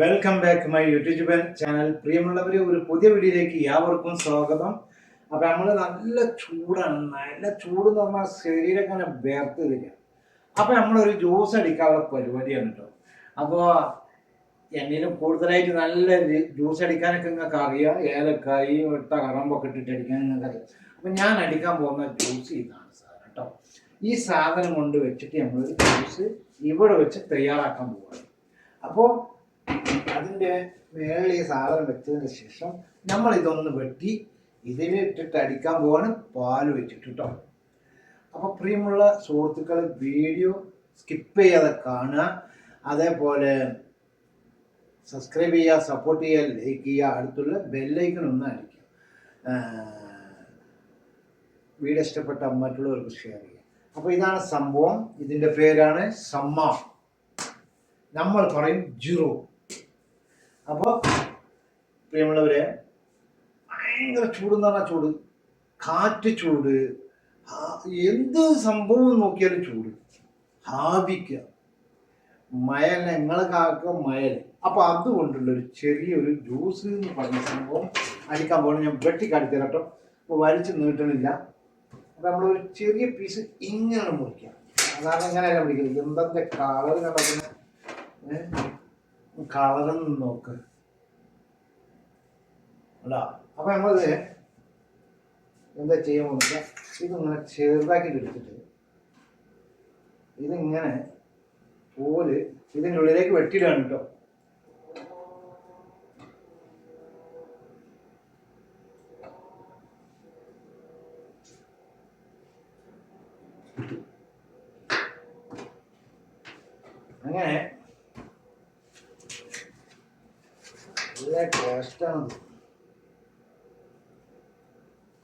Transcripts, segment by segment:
Welcome back my YouTube channel പ്രിയമുള്ളവരെ ഒരു പുതിയ വീഡിയോയിലേക്ക് യാവർക്കും സ്വാഗതം. അപ്പൊ നമ്മൾ നല്ല ചൂടാണ്. നല്ല ചൂട് എന്ന് പറഞ്ഞാൽ ശരീരം ഇങ്ങനെ വേർത്ത് വരിക. അപ്പൊ നമ്മളൊരു ജ്യൂസ് അടിക്കാനുള്ള പരിപാടിയാണ് കേട്ടോ അപ്പോൾ എന്നിലും കൂടുതലായിട്ട് നല്ല ജ്യൂസ് അടിക്കാനൊക്കെ നിങ്ങൾക്ക് അറിയാം. ഏലക്കായി ഇട്ട കറമ്പൊക്കെ ഇട്ടിട്ട് അടിക്കാൻ നിങ്ങൾക്ക് അറിയാം. അപ്പൊ ഞാൻ അടിക്കാൻ പോകുന്ന ജ്യൂസ് ഇതാണ് സാധനം കേട്ടോ ഈ സാധനം കൊണ്ട് വെച്ചിട്ട് നമ്മൾ ജ്യൂസ് ഇവിടെ വെച്ച് തയ്യാറാക്കാൻ പോവാണ്. അപ്പോൾ അതിന്റെ മേളിൽ ഈ സാധനം വെച്ചതിന് ശേഷം നമ്മൾ ഇതൊന്ന് വെട്ടി ഇതിലിട്ടിട്ട് അടിക്കാൻ പോവാണ് പാൽ വെച്ചിട്ട് കേട്ടോ അപ്പോൾ പ്രിയമുള്ള സുഹൃത്തുക്കൾ വീഡിയോ സ്കിപ്പ് ചെയ്യാതെ കാണുക. അതേപോലെ സബ്സ്ക്രൈബ് ചെയ്യുക സപ്പോർട്ട് ചെയ്യുക ലൈക്ക് ചെയ്യുക അടുത്തുള്ള ബെല്ലൈക്കൺ ഒന്ന് അടിക്കുക. വീഡിയോ ഇഷ്ടപ്പെട്ട മറ്റുള്ളവർക്ക് ഷെയർ ചെയ്യുക. അപ്പോൾ ഇതാണ് സംഭവം. ഇതിന്റെ പേരാണ് സമ്മ. നമ്മൾ പറയും ജിറോ. അപ്പോൾ പ്രിയമുള്ളവരെ ഭയങ്കര ചൂടെന്ന് പറഞ്ഞാൽ ചൂട്. കാറ്റ് ചൂട്. എന്ത് സംഭവം നോക്കിയാലും ചൂട്. ഹാപിക്കുക മയൽ ഞങ്ങളെ കാക്ക മയൽ അപ്പോൾ അതുകൊണ്ടുള്ള ഒരു ചെറിയൊരു ജ്യൂസ് എന്ന് പറഞ്ഞ സംഭവം അടിക്കാൻ പോകണം ഞാൻ വെട്ടി തരാം കേട്ടോ. അപ്പോൾ വലിച്ചു നീട്ടണില്ല. അപ്പൊ നമ്മളൊരു ചെറിയ പീസ് ഇങ്ങനെ മുറിക്കാം. അതാണ് എങ്ങനെയല്ല മുറിക്കുന്നത് എന്തെന്റെ കളർ കണ്ടതിന് കളറൊന്നും നോക്ക്. അല്ല അപ്പൊ നമ്മളിത് എന്താ ചെയ്യാൻ നോക്കുക ഇതിങ്ങനെ ചെറുതാക്കി എടുത്തിട്ട് ഇതിങ്ങനെ പോൽ ഇതിന്റെ ഉള്ളിലേക്ക് വെട്ടിയിടാണ് കേട്ടോ. അങ്ങനെ നല്ല ടേസ്റ്റാണത്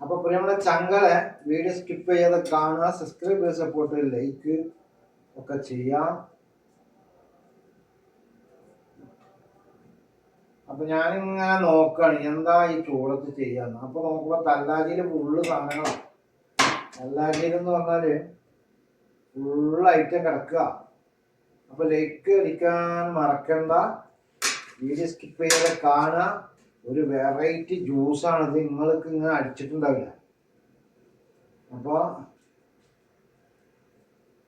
അപ്പൊ പ്രിയമുള്ള ചങ്കളെ വീഡിയോ സ്കിപ്പ് ചെയ്യാതെ കാണുക സബ്സ്ക്രൈബ് ചെയ്ത് സപ്പോർട്ട് ലൈക്ക് ഒക്കെ ചെയ്യാം. അപ്പൊ ഞാനിങ്ങനെ നോക്കാണ് എന്താ ഈ ചൂടത്ത് ചെയ്യാന്ന്. അപ്പൊ നോക്കുമ്പോ തല്ലാജിയിൽ ഫുള്ള് സാധനങ്ങളാണ് തല്ലാജിയിൽ എന്ന് പറഞ്ഞാൽ ഫുള്ള് ഐറ്റം കിടക്കുക അപ്പൊ ലൈക്ക് അടിക്കാൻ മറക്കണ്ട. വീഡിയോ സ്കിപ്പ് ചെയ്യാതെ കാണുക ഒരു വെറൈറ്റി ജ്യൂസാണ് ഇത് നിങ്ങൾക്ക് ഇങ്ങനെ അടിച്ചിട്ടുണ്ടാവില്ല. അപ്പോൾ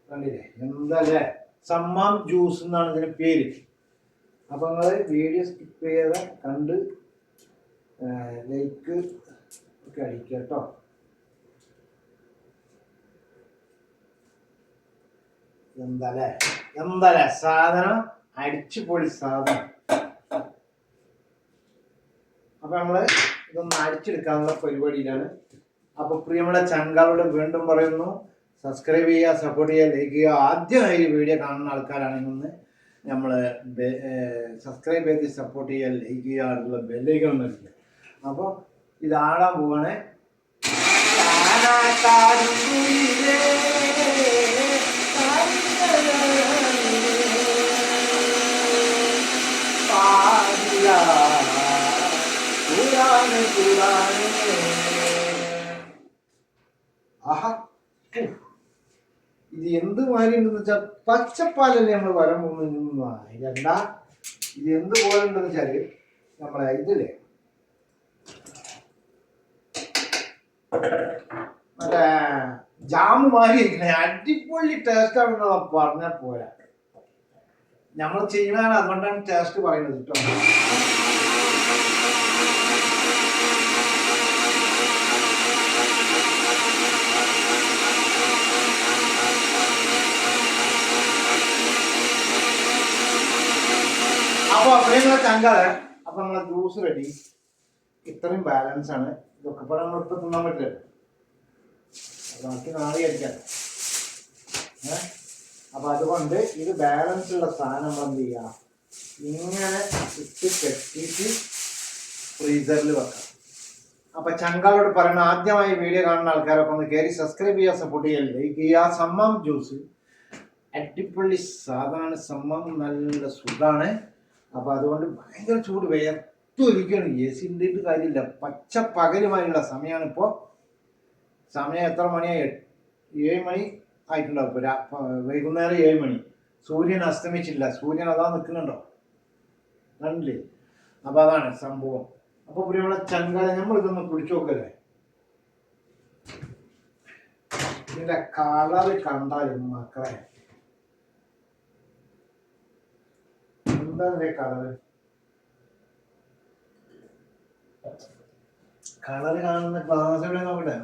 കണ്ടില്ലേ? എന്താല്ലേ? സമ്മാം ജ്യൂസ് എന്നാണ് ഇതിന് പേര്. അപ്പൊ നിങ്ങൾ വീഡിയോ സ്കിപ്പ് ചെയ്ത കണ്ട് ലൈക്ക് ഒക്കെ അടിക്കുക കേട്ടോ. എന്താല്ലേ? എന്താല്ലേ? സാധനം അടിച്ചു പൊളി സാധനം. അപ്പൊ നമ്മൾ ഇതൊന്ന് അടിച്ചെടുക്കാനുള്ള പരിപാടിയിലാണ്. അപ്പൊ പ്രിയമുള്ള ചങ്കാളോട് വീണ്ടും പറയുന്നു സബ്സ്ക്രൈബ് ചെയ്യുക സപ്പോർട്ട് ചെയ്യുക ലൈക്ക് ചെയ്യുക. ആദ്യമായി വീഡിയോ കാണുന്ന ആൾക്കാരാണെങ്കിൽ നമ്മൾ സബ്സ്ക്രൈബ് ചെയ്ത് സപ്പോർട്ട് ചെയ്യുക ലൈക്ക് ചെയ്യുക അടുത്തുള്ള ബെല്ലൈക്കൺ നൽകുക അപ്പോൾ ഇത് ആടാൻ പോവാണ്. ഇത് എന്ത് മാതിരി ഉണ്ടെന്ന് വെച്ചാൽ പച്ചപ്പാലല്ലേ നമ്മൾ വരം രണ്ട ഇത് എന്ത് പോലെ ഉണ്ടെന്ന് വെച്ചാൽ നമ്മളെ ഇതില്ലേ? മറ്റേ ജാമ് മാറി അടിപൊളി ടേസ്റ്റ് ആണെന്ന് പറഞ്ഞാൽ പോരാ. നമ്മൾ ചെയ്യണതാണ് അതുകൊണ്ടാണ് ടേസ്റ്റ് പറയുന്നത് കേട്ടോ അപ്പൊ പ്രിയങ്ങളെ ചങ്കാതെ അപ്പൊ നമ്മളെ ജ്യൂസ് റെഡി ഇത്രയും ബാലൻസ് ആണ്. ഇതൊക്കെ ഇപ്പോൾ നമ്മൾ ഇപ്പൊ തിന്നാൻ പറ്റില്ല ബാക്കി നാളെ ആയിരിക്കാം. ഏ? അപ്പൊ അതുകൊണ്ട് ഇത് ബാലൻസ് ഉള്ള സാധനം നമ്മൾ എന്ത് ചെയ്യാം ഇങ്ങനെ ഇട്ട് കെട്ടിയിട്ട് ഫ്രീസറിൽ വെക്കാം അപ്പൊ ചങ്കാളോട് പറയണ ആദ്യമായി വീഡിയോ കാണുന്ന ആൾക്കാരൊക്കെ ഒന്ന് കയറി സബ്സ്ക്രൈബ് ചെയ്യുക സപ്പോർട്ട് ചെയ്യുക ലൈക്ക് ചെയ്യുക സമ്മം ജ്യൂസ് അടിപൊളി സാധനമാണ് സമ്മം നല്ല സുഖാണ്. അപ്പൊ അതുകൊണ്ട് ഭയങ്കര ചൂട് വേർത്തൊലിക്കാണ് എ സി ഉണ്ടായിട്ട് കാര്യമില്ല. പച്ച പകലുമായുള്ള സമയമാണ് ഇപ്പോൾ സമയം എത്ര മണിയായി? ഏഴ് മണി ആയിട്ടുണ്ടാവും. വൈകുന്നേരം ഏഴ് മണി. സൂര്യൻ അസ്തമിച്ചില്ല. സൂര്യൻ അതാ നിൽക്കുന്നുണ്ടോ? കണ്ടില്ലേ? അപ്പൊ അതാണ് സംഭവം. അപ്പൊ പ്രിയമുള്ള ചങ്കാല നമ്മൾ ഇതൊന്ന് കുടിച്ചു നോക്കല്ലേ? ഇതിന്റെ കളറ് കണ്ടാലും മക്കളെ. എന്താ കളറ്? കളറ് കാണുന്ന ഗ്ലാസ് എവിടെ നോക്കട്ടെ?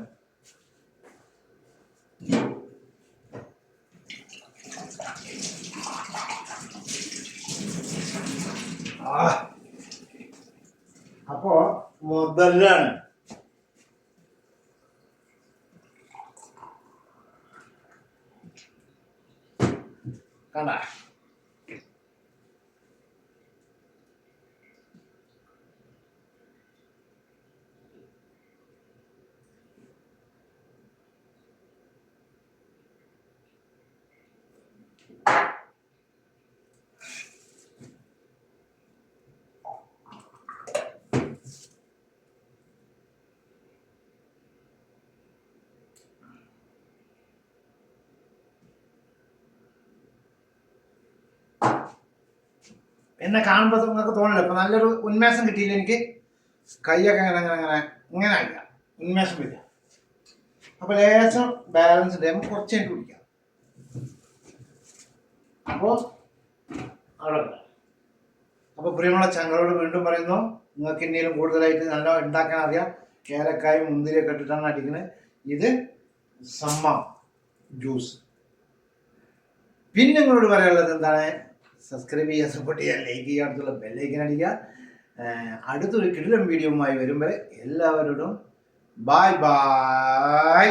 അപ്പോ മുതലാണ് കണ്ട? എന്നെ കാണുമ്പോൾ നിങ്ങൾക്ക് തോന്നില്ല ഇപ്പൊ നല്ലൊരു ഉന്മേഷം കിട്ടിയില്ല എനിക്ക്. കൈയൊക്കെ അങ്ങനെ അങ്ങനെ അങ്ങനെ ഇങ്ങനെ ആയില്ല. ഉന്മേഷം വരിക. അപ്പൊ ലേശം ബാലൻസ് ഉണ്ട് നമുക്ക് കുറച്ച് എനിക്ക് കുടിക്കാം. അപ്പോൾ അവിടെ അപ്പോൾ അപ്പൊ പ്രിയമുള്ള ചങ്ങളോട് വീണ്ടും പറയുന്നു നിങ്ങൾക്ക് എന്തെങ്കിലും കൂടുതലായിട്ട് നല്ല ഉണ്ടാക്കാൻ അറിയാം. ഏലക്കായും മുന്തിരിയൊക്കെ ഇട്ടിട്ടാണ് അടിക്കുന്നത് ഇത് സമ്മ ജ്യൂസ്. പിന്നെ നിങ്ങളോട് പറയാനുള്ളത് എന്താണ്? സബ്സ്ക്രൈബ് ചെയ്യുക സപ്പോർട്ട് ചെയ്യുക ലൈക്ക് ചെയ്യുക അടുത്തുള്ള ബെല്ലൈക്കൻ അടിക്കുക. അടുത്തൊരു കിടിലം വീഡിയോ വരും വരെ എല്ലാവരോടും ബായ് ബായ്